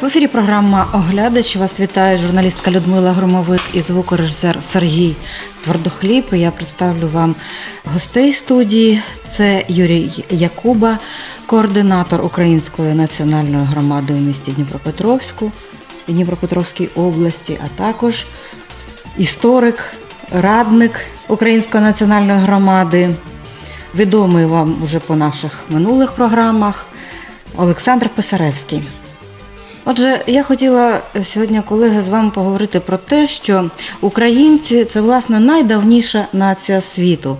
В ефірі програма Оглядач. Вас вітає журналістка Людмила Громовик і звукорежисер Сергій Твердохліб. Я представлю вам гостей студії. Це Юрій Якуба, координатор Української національної громади у місті Дніпропетровську і Дніпропетровській області, а також історик, радник Української національної громади, відомий вам уже по наших минулих програмах Олександр Писаревський. Отже, я хотіла сьогодні, колеги, з вами поговорити про те, що українці це власне найдавніша нація світу.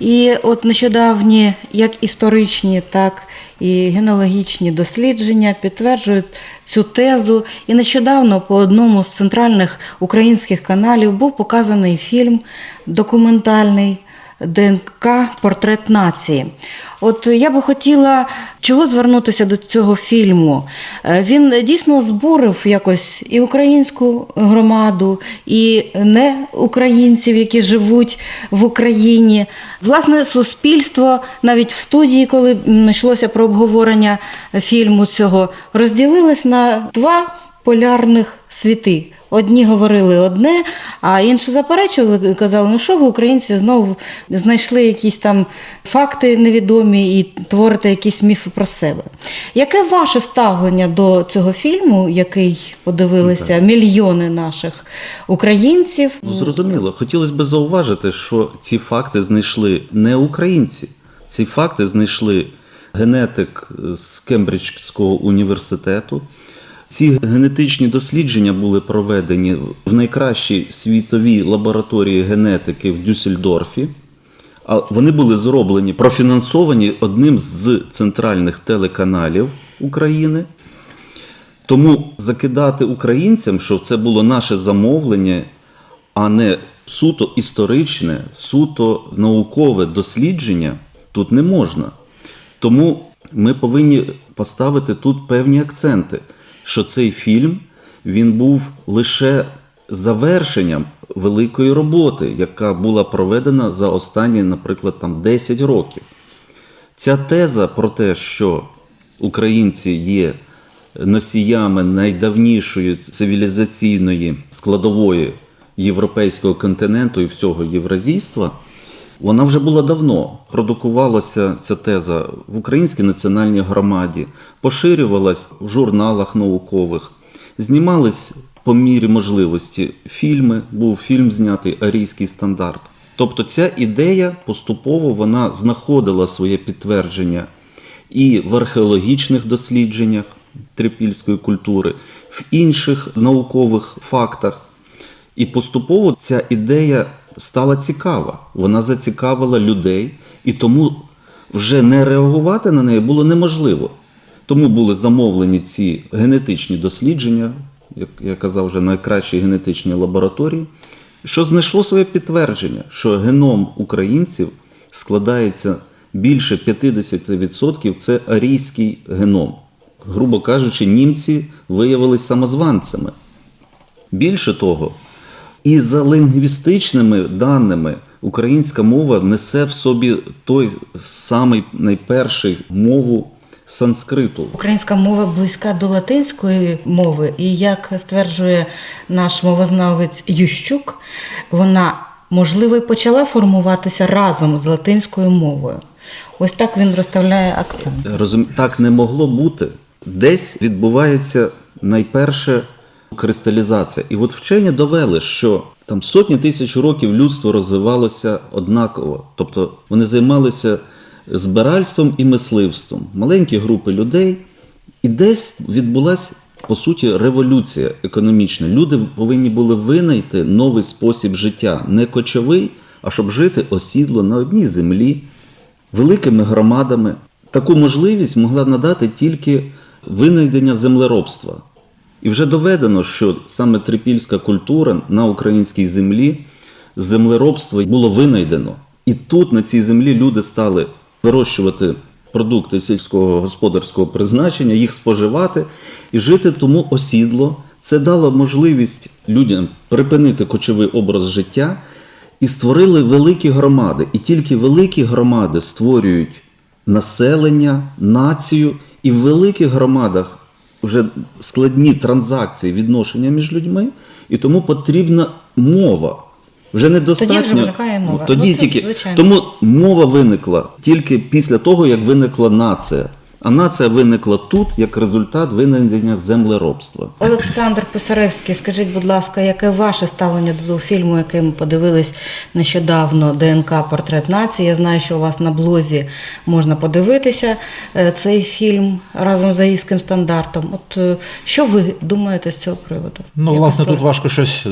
І от нещодавні, як історичні, так і генеалогічні дослідження підтверджують цю тезу. І нещодавно по одному з центральних українських каналів був показаний фільм документальний. ДНК Портрет нації. От я би хотіла чого звернутися до цього фільму. Е, Він дійсно збурив якось і українську громаду, і не українців, які живуть в Україні. Власне, суспільство навіть в студії, коли йшлося про обговорення фільму цього, розділилось на два полярних світи. Одні говорили одне, а інші заперечували, казали, ну що ви, українці, знову знайшли якісь там факти невідомі і творите якісь міфи про себе. Яке ваше ставлення до цього фільму, який подивилися мільйони наших українців? Ну, зрозуміло, хотілося б зауважити, що ці факти знайшли не українці. Ці факти знайшли генетик з Кембриджського університету. Ці генетичні дослідження були проведені в найкращій світовій лабораторії генетики в Дюссельдорфі. А вони були зроблені, профінансовані одним з центральних телеканалів України. Тому закидати українцям, що це було наше замовлення, а не суто історичне, суто наукове дослідження, тут не можна. Тому ми повинні поставити тут певні акценти, що цей фільм він був лише завершенням великої роботи, яка була проведена за останні, наприклад, там 10 років. Ця теза про те, що українці є носіями найдавнішої цивілізаційної складової європейського континенту і всього євразійства, вона вже була давно. Продукувалася ця теза в Українській національній громаді, поширювалась в журналах наукових, знімались по мірі можливості фільми. Був фільм знятий Арійський стандарт. Тобто ця ідея поступово вона знаходила своє підтвердження і в археологічних дослідженнях трипільської культури, в інших наукових фактах. І поступово ця ідея стала цікава. Вона зацікавила людей, і тому вже не реагувати на неї було неможливо. Тому були замовлені ці генетичні дослідження, як я казав, вже найкращі генетичні лабораторії, що знайшло своє підтвердження, що геном українців складається більше 50% це арійський геном. Грубо кажучи, німці виявилися самозванцями. Більше того, і за лінгвістичними даними українська мова несе в собі той самий найперший мову санскриту. Українська мова близька до латинської мови, і як стверджує наш мовознавець Ющук, вона можливо і почала формуватися разом з латинською мовою. Ось так він розставляє акцент. Розум... Так не могло бути. Десь відбувається найперше кристалізація. І от вчені довели, що там сотні тисяч років людство розвивалося однаково. Тобто вони займалися збиральством і мисливством, маленькі групи людей, і десь відбулася по суті революція економічна. Люди повинні були винайти новий спосіб життя, не кочовий, а щоб жити осідло на одній землі, великими громадами. Таку можливість могла надати тільки винайдення землеробства. І вже доведено, що саме трипільська культура на українській землі землеробство було винайдено. І тут, на цій землі, люди стали вирощувати продукти сільського господарського призначення, їх споживати і жити тому осідло. Це дало можливість людям припинити кочовий образ життя і створили великі громади. І тільки великі громади створюють населення, націю, і в великих громадах вже складні транзакції, відношення між людьми, і тому потрібна мова. Вже недостатньо. Тоді вже виникає мова. Тоді Ну, це тільки звичайно. тому мова виникла тільки після того, як виникла нація. А нація виникла тут як результат винайдення землеробства. Олександр Писаревський, скажіть, будь ласка, яке ваше ставлення до фільму, який ми подивились нещодавно ДНК Портрет нації? Я знаю, що у вас на блозі можна подивитися е, цей фільм разом з аїзьким стандартом. От е, що ви думаєте з цього приводу? Ну, Я власне, тут важко щось е,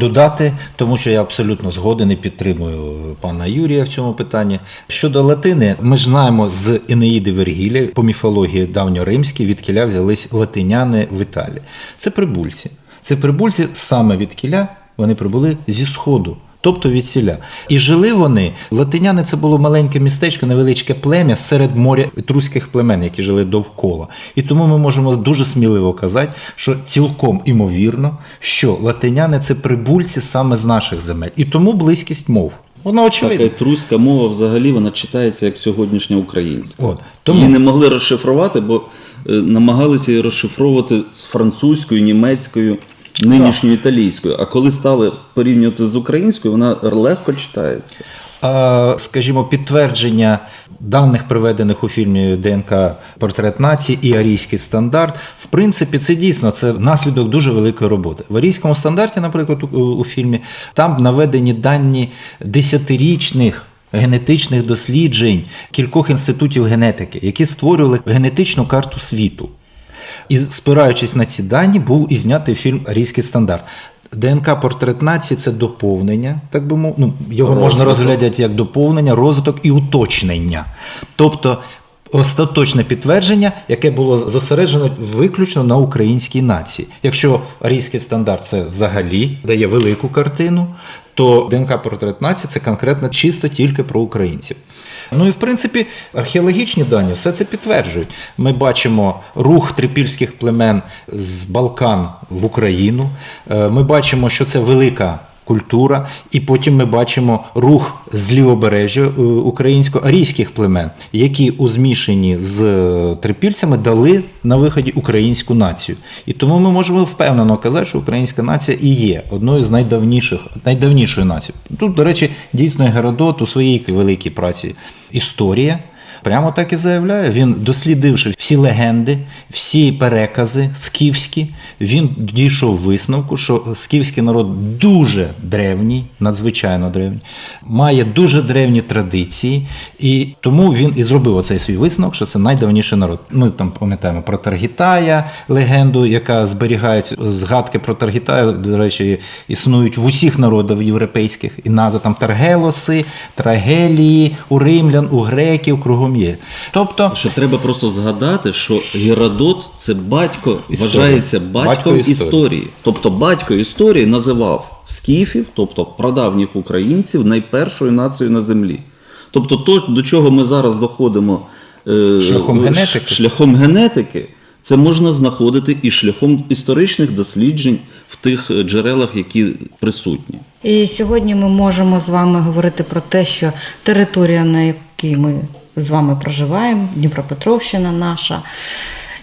додати, тому що я абсолютно згоден і підтримую пана Юрія в цьому питанні. Щодо латини, ми ж знаємо з Енеїди Вергілія, по міфології давньоримській, від кіля взялись латиняни в Італії. Це прибульці. Це прибульці саме від кіля, вони прибули зі сходу. Тобто від сіля. І жили вони, латиняни це було маленьке містечко, невеличке плем'я серед моря етруських племен, які жили довкола. І тому ми можемо дуже сміливо казати, що цілком імовірно, що латиняни це прибульці саме з наших земель. І тому близькість мов. Вона Така очевидна. етруська мова взагалі вона читається як сьогоднішня українська. От, тому- Її не могли розшифрувати, бо е, намагалися її розшифровувати з французькою, німецькою, нинішньою італійською. А коли стали порівнювати з українською, вона легко читається. А, скажімо, підтвердження даних, приведених у фільмі ДНК Портрет нації і арійський стандарт, в принципі, це дійсно це наслідок дуже великої роботи. В арійському стандарті, наприклад, у, фільмі, там наведені дані десятирічних. Генетичних досліджень кількох інститутів генетики, які створювали генетичну карту світу. І спираючись на ці дані, був і знятий фільм Арійський стандарт. ДНК портрет нації це доповнення, так би мов, ну, його можна Розвиток. розглядати як доповнення, розвиток і уточнення. Тобто остаточне підтвердження, яке було зосереджено виключно на українській нації. Якщо арійський стандарт це взагалі дає велику картину, то ДНК портрет нації це конкретно чисто тільки про українців. Ну і в принципі археологічні дані все це підтверджують. Ми бачимо рух трипільських племен з Балкан в Україну. Е, Ми бачимо, що це велика культура, і потім ми бачимо рух з лівобережжя е, українсько-арійських племен, які у змішанні з е, трипільцями дали на виході українську націю. І тому ми можемо впевнено казати, що українська нація і є одною з найдавніших, найдавнішою нацією. Тут, до речі, дійсно Геродот у своїй великій праці історія. Прямо так і заявляє. Він, дослідивши всі легенди, всі перекази скіфські, він дійшов висновку, що скіфський народ дуже древній, надзвичайно древній, має дуже древні традиції, і тому він і зробив оцей свій висновок, що це найдавніший народ. Ми там пам'ятаємо про Таргітая, легенду, яка зберігається. Згадки про Таргітая, до речі, існують в усіх народів європейських, і назва там Таргелоси, Трагелії, у римлян, у греків, кругом є. Тобто, Що треба просто згадати, що Геродот це батько, Історії. вважається батьком Батько історії. історії. Тобто батько історії називав скіфів, тобто прадавніх українців, найпершою нацією на землі. Тобто, то, до чого ми зараз доходимо е, Шляхом генетики. шляхом генетики, це можна знаходити і шляхом історичних досліджень в тих е, джерелах, які присутні. І сьогодні ми можемо з вами говорити про те, що територія, на якій ми з вами проживаємо, Дніпропетровщина наша,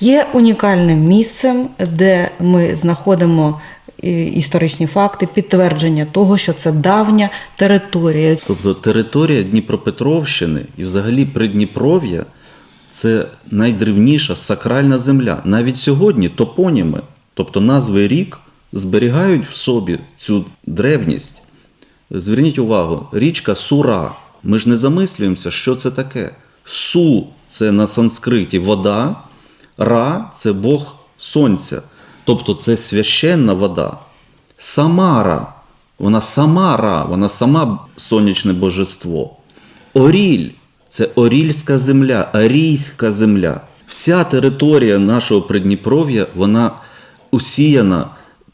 є унікальним місцем, де ми знаходимо е, історичні факти, підтвердження того, що це давня територія. Тобто територія Дніпропетровщини і взагалі Придніпров'я це найдревніша сакральна земля. Навіть сьогодні топоніми, тобто назви рік, зберігають в собі цю древність. Зверніть увагу, річка Сура. Ми ж не замислюємося, що це таке. Су це на санскриті вода, Ра це Бог Сонця. Тобто це священна вода. Самара, вона сама Ра, вона сама сонячне божество. Оріль це Орільська земля, Арійська земля. Вся територія нашого Придніпров'я, вона усіяна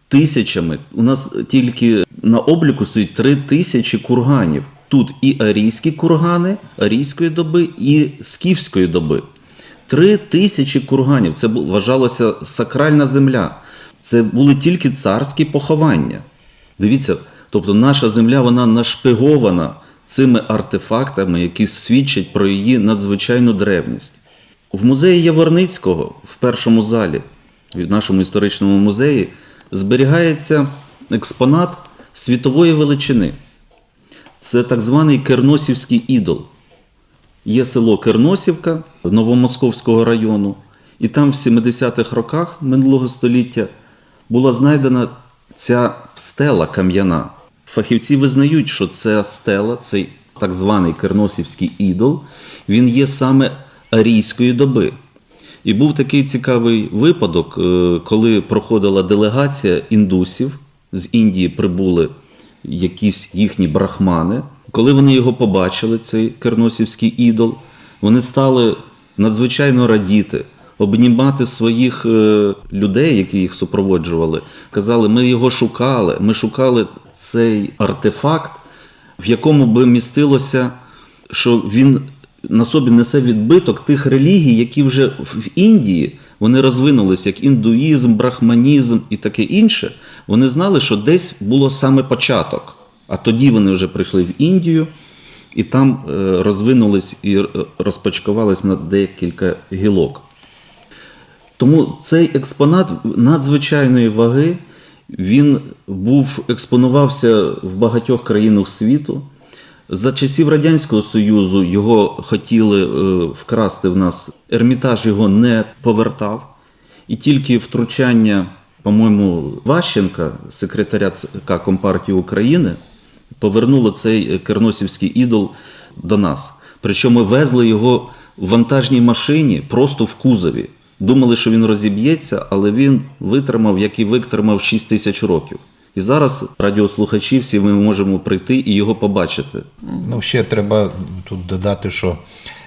тисячами. У нас тільки на обліку стоїть три тисячі курганів. Тут і арійські кургани арійської доби, і скіфської доби. Три тисячі курганів. Це вважалося сакральна земля. Це були тільки царські поховання. Дивіться, тобто наша земля вона нашпигована цими артефактами, які свідчать про її надзвичайну древність. В музеї Яворницького в першому залі в нашому історичному музеї зберігається експонат світової величини. Це так званий Керносівський ідол. Є село Керносівка Новомосковського району, і там в 70-х роках минулого століття була знайдена ця стела кам'яна. Фахівці визнають, що ця стела, цей так званий Керносівський ідол, він є саме арійської доби. І був такий цікавий випадок, е, коли проходила делегація індусів з Індії прибули якісь їхні брахмани. Коли вони його побачили, цей керносівський ідол, вони стали надзвичайно радіти, обнімати своїх е, людей, які їх супроводжували. Казали, ми його шукали, ми шукали цей артефакт, в якому би містилося, що він на собі несе відбиток тих релігій, які вже в Індії вони розвинулися, як індуїзм, брахманізм і таке інше. Вони знали, що десь було саме початок. А тоді вони вже прийшли в Індію і там е, розвинулись і е, розпочкувались на декілька гілок. Тому цей експонат надзвичайної ваги, він був експонувався в багатьох країнах світу. За часів Радянського Союзу його хотіли е, вкрасти в нас. Ермітаж його не повертав. І тільки втручання, по-моєму, Ващенка, секретаря ЦК Компартії України, повернуло цей керносівський ідол до нас. Причому везли його в вантажній машині просто в кузові. Думали, що він розіб'ється, але він витримав, як і витримав 6 тисяч років. І зараз радіослухачі всі ми можемо прийти і його побачити. Ну, ще треба тут додати, що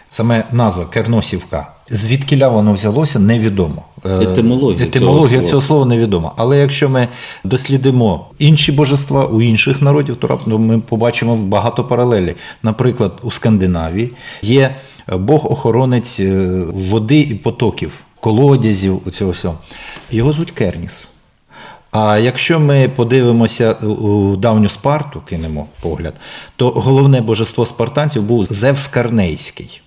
саме назва Керносівка, звідкиля воно взялося, невідомо. Етимологія Етимологія цього цього, слова. невідома. Але якщо ми дослідимо інші божества у інших народів, то раптом ми побачимо багато паралелей. Наприклад, у Скандинавії є Бог-охоронець е, води і потоків, колодязів, цього всього. Його звуть Керніс. А якщо ми подивимося у давню Спарту, кинемо погляд, то головне божество спартанців був Зевс Карнейський.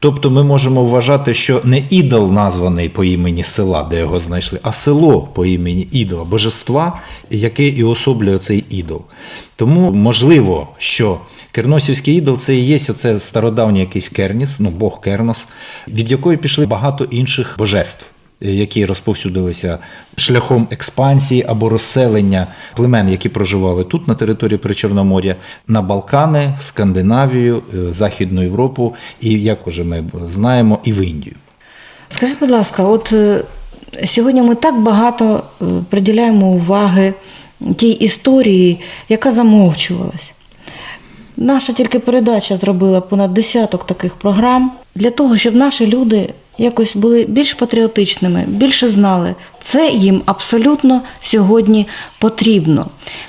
Тобто ми можемо вважати, що не ідол названий по імені села, де його знайшли, а село по імені ідола, божества, яке і особлює цей ідол. Тому можливо, що Керносівський ідол це і є оце стародавній якийсь Керніс, ну Бог Кернос, від якої пішли багато інших божеств які розповсюдилися шляхом експансії або розселення племен, які проживали тут на території Причорномор'я, на Балкани, Скандинавію, е, Західну Європу і, як уже ми знаємо, і в Індію. Скажіть, будь ласка, от е, сьогодні ми так багато е, приділяємо уваги тій історії, яка замовчувалась. Наша тільки передача зробила понад десяток таких програм для того, щоб наші люди якось були більш патріотичними, більше знали. Це їм абсолютно сьогодні потрібно.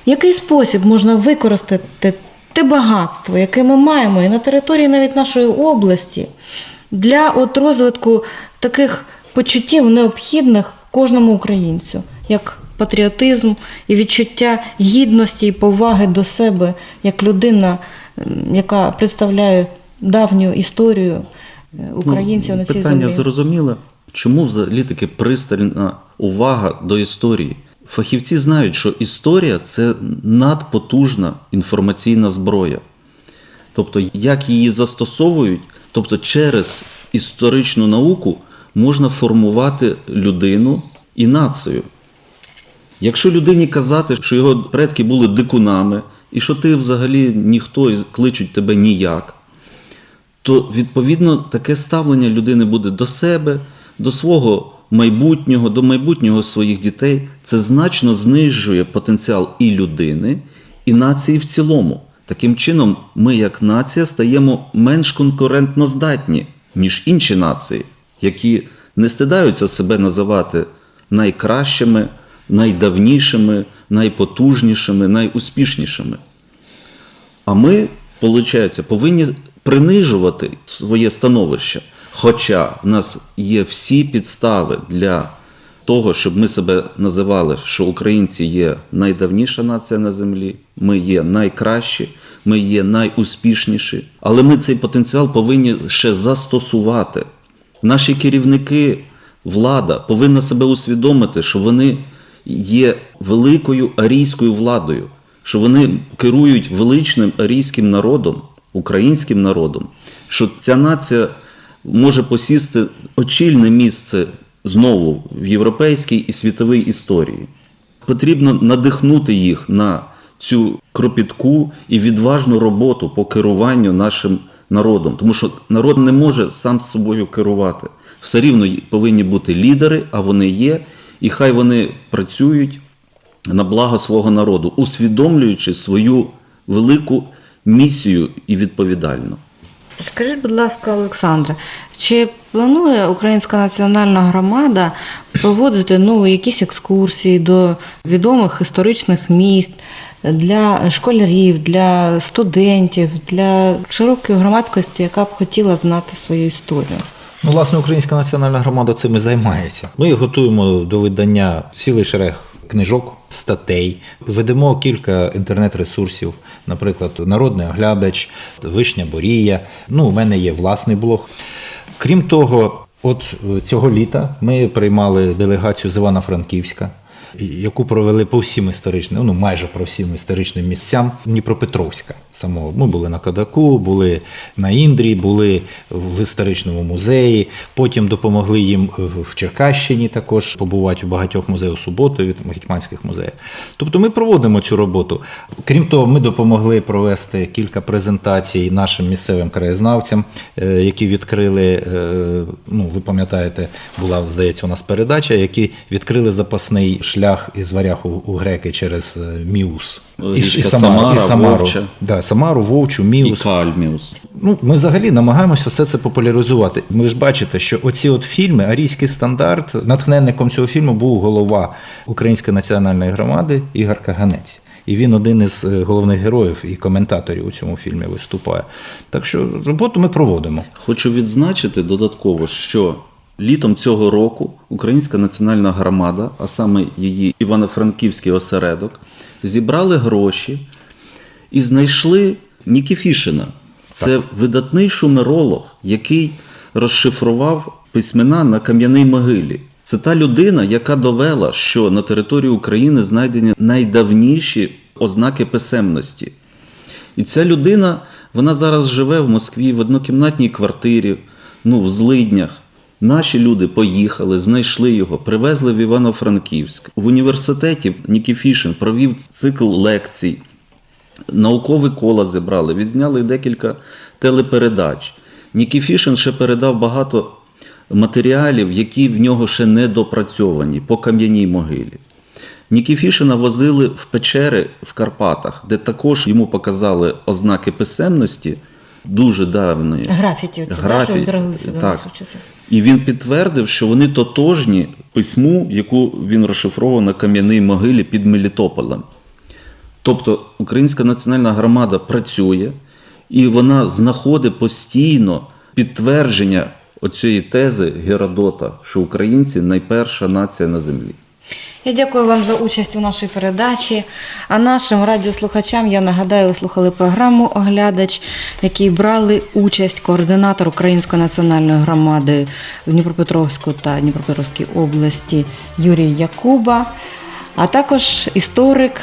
В який спосіб можна використати те багатство, яке ми маємо і на території навіть нашої області, для от розвитку таких почуттів необхідних кожному українцю, як патріотизм і відчуття гідності і поваги до себе як людина, яка представляє давню історію українців Ну, на цій Питання землі. зрозуміле. Чому взагалі таке пристальна увага до історії? Фахівці знають, що історія це надпотужна інформаційна зброя. Тобто, як її застосовують, тобто через історичну науку можна формувати людину і націю. Якщо людині казати, що його предки були дикунами, і що ти взагалі ніхто і кличуть тебе ніяк, то відповідно таке ставлення людини буде до себе, до свого майбутнього, до майбутнього своїх дітей. Це значно знижує потенціал і людини, і нації в цілому. Таким чином, ми, як нація, стаємо менш конкурентно здатні, ніж інші нації, які не стидаються себе називати найкращими, найдавнішими, найпотужнішими, найуспішнішими. А ми, виходить, повинні принижувати своє становище. Хоча в нас є всі підстави для того, щоб ми себе називали, що українці є найдавніша нація на землі, ми є найкращі, ми є найуспішніші. Але ми цей потенціал повинні ще застосувати. Наші керівники влада повинна себе усвідомити, що вони є великою арійською владою, що вони керують величним арійським народом, українським народом, що ця нація може посісти очільне місце знову в європейській і світовій історії. Потрібно надихнути їх на цю кропітку і відважну роботу по керуванню нашим народом, тому що народ не може сам з собою керувати. Все рівно повинні бути лідери, а вони є, і хай вони працюють на благо свого народу, усвідомлюючи свою велику місію і відповідальну. Скажіть, будь ласка, Олександра, чи планує Українська національна громада проводити ну, якісь екскурсії до відомих історичних міст для школярів, для студентів, для широкої громадськості, яка б хотіла знати свою історію? Ну, власне, Українська національна громада цим і займається. Ми готуємо до видання цілий шерег книжок, статей, ведемо кілька інтернет-ресурсів, наприклад, Народний оглядач, Вишня Борія. Ну, у мене є власний блог. Крім того, от е, цього літа ми приймали делегацію з Івано-Франківська. Яку провели по всім історичним, ну майже по всім історичним місцям Дніпропетровська самого. Ми були на Кадаку, були на Індрі, були в історичному музеї. Потім допомогли їм в Черкащині також побувати у багатьох музеях суботу від гетьманських музеїв. Тобто ми проводимо цю роботу. Крім того, ми допомогли провести кілька презентацій нашим місцевим краєзнавцям, е, які відкрили. е, Ну, ви пам'ятаєте, була здається у нас передача, які відкрили запасний шлях із варяг у, греки через е, Міус. Річка Самара, Вовча. Да, Самару, Вовчу, І Міус. Кальміус. Ну, ми взагалі намагаємося все це популяризувати. Ви ж бачите, що оці от фільми, арійський стандарт, натхненником цього фільму був голова Української національної громади Ігор Каганець. І він один із е, головних героїв і коментаторів у цьому фільмі виступає. Так що роботу ми проводимо. Хочу відзначити додатково, що літом цього року Українська національна громада, а саме її Івано-Франківський осередок, зібрали гроші і знайшли Нікіфішина. Це видатний шумеролог, який розшифрував письмена на кам'яній могилі. Це та людина, яка довела, що на території України знайдені найдавніші ознаки писемності. І ця людина, вона зараз живе в Москві в однокімнатній квартирі, ну, в злиднях. Наші люди поїхали, знайшли його, привезли в Івано-Франківськ. В університеті Нікіфішин провів цикл лекцій, наукові кола зібрали, відзняли декілька телепередач. Нікіфішин ще передав багато матеріалів, які в нього ще не допрацьовані по кам'яній могилі. Нікіфішина возили в печери в Карпатах, де також йому показали ознаки писемності дуже давної. Графіті, оці, Графі- що збереглися до так. наших часів. І він підтвердив, що вони тотожні письму, яку він розшифровував на кам'яній могилі під Мелітополем. Тобто Українська національна громада працює і вона знаходить постійно підтвердження оцієї тези Геродота, що українці найперша нація на землі. Я дякую вам за участь у нашій передачі. А нашим радіослухачам я нагадаю, ви слухали програму Оглядач, в якій брали участь координатор Української національної громади в Дніпропетровську та Дніпропетровській області Юрій Якуба, а також історик.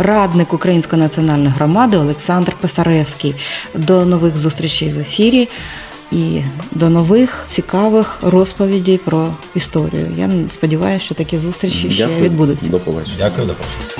Радник Української національної громади Олександр Писаревський. До нових зустрічей в ефірі і до нових цікавих розповідей про історію. Я сподіваюся, що такі зустрічі ще відбудуться. До побачення. Дякую, до побачення.